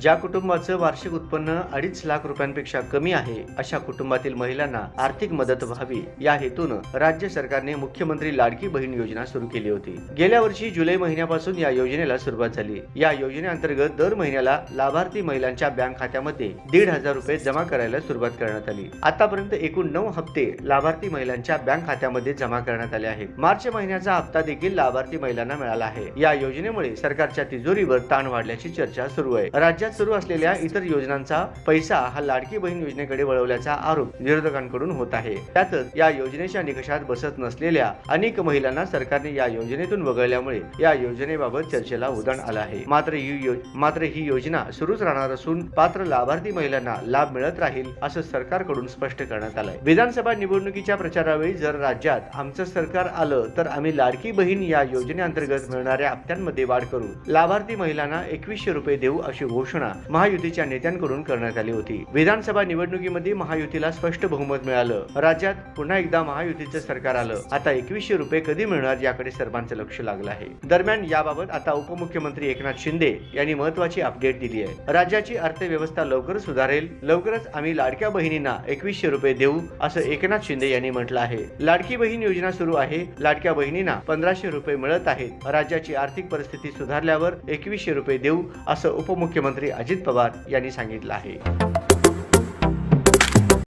ज्या कुटुंबाचं वार्षिक उत्पन्न अडीच लाख रुपयांपेक्षा कमी आहे अशा कुटुंबातील महिलांना आर्थिक मदत व्हावी. या हेतूनं राज्य सरकारने मुख्यमंत्री लाडकी बहीण योजना सुरू केली होती. गेल्या वर्षी जुलै महिन्यापासून या योजनेला सुरुवात झाली. या योजनेअंतर्गत दर महिन्याला लाभार्थी महिलांच्या बँक खात्यामध्ये दीड हजार रुपये जमा करायला सुरुवात करण्यात आली. आतापर्यंत एकूण नऊ हप्ते लाभार्थी महिलांच्या बँक खात्यामध्ये जमा करण्यात आले आहेत. मार्च महिन्याचा हप्ता देखील लाभार्थी महिलांना मिळाला आहे. या योजनेमुळे सरकारच्या तिजोरीवर ताण वाढल्याची चर्चा सुरू आहे. राज्य राज्यात सुरू असलेल्या इतर योजनांचा पैसा हा लाडकी बहीण योजनेकडे वळवल्याचा आरोप विरोधकांकडून होत आहे. त्यातच या योजनेच्या निकषात बसत नसलेल्या अनेक महिलांना सरकारने या योजनेतून वगळल्यामुळे या योजनेबाबत चर्चेला उधाण आलं आहे. मात्र ही मात्र ही योजना सुरूच राहणार असून पात्र लाभार्थी महिलांना लाभ मिळत राहील असं सरकारकडून स्पष्ट करण्यात आलंय. विधानसभा निवडणुकीच्या प्रचारावेळी जर राज्यात आमचं सरकार आलं तर आम्ही लाडकी बहीण या योजनेअंतर्गत मिळणाऱ्या हप्त्यांमध्ये वाढ करू. लाभार्थी महिलांना एकवीसशे रुपये देऊ अशी घोषणा महायुतीच्या नेत्यांकडून करण्यात आली होती. विधानसभा निवडणुकीमध्ये महायुतीला स्पष्ट बहुमत मिळालं. राज्यात पुन्हा एकदा महायुतीचं सरकार आलं. आता एकवीसशे रुपये कधी मिळणार याकडे सर्वांचं लक्ष लागलं आहे. दरम्यान याबाबत आता उपमुख्यमंत्री एकनाथ शिंदे यांनी महत्वाची अपडेट दिली आहे. राज्याची अर्थव्यवस्था लवकर सुधारेल. लवकरच आम्ही लाडक्या बहिणींना एकवीसशे रुपये देऊ असं एकनाथ शिंदे यांनी म्हटलं आहे. लाडकी बहीण योजना सुरू आहे. लाडक्या बहिणींना पंधराशे रुपये मिळत आहेत. राज्याची आर्थिक परिस्थिती सुधारल्यावर एकवीसशे रुपये देऊ असं उपमुख्यमंत्री अजित पवार यांनी सांगितलं आहे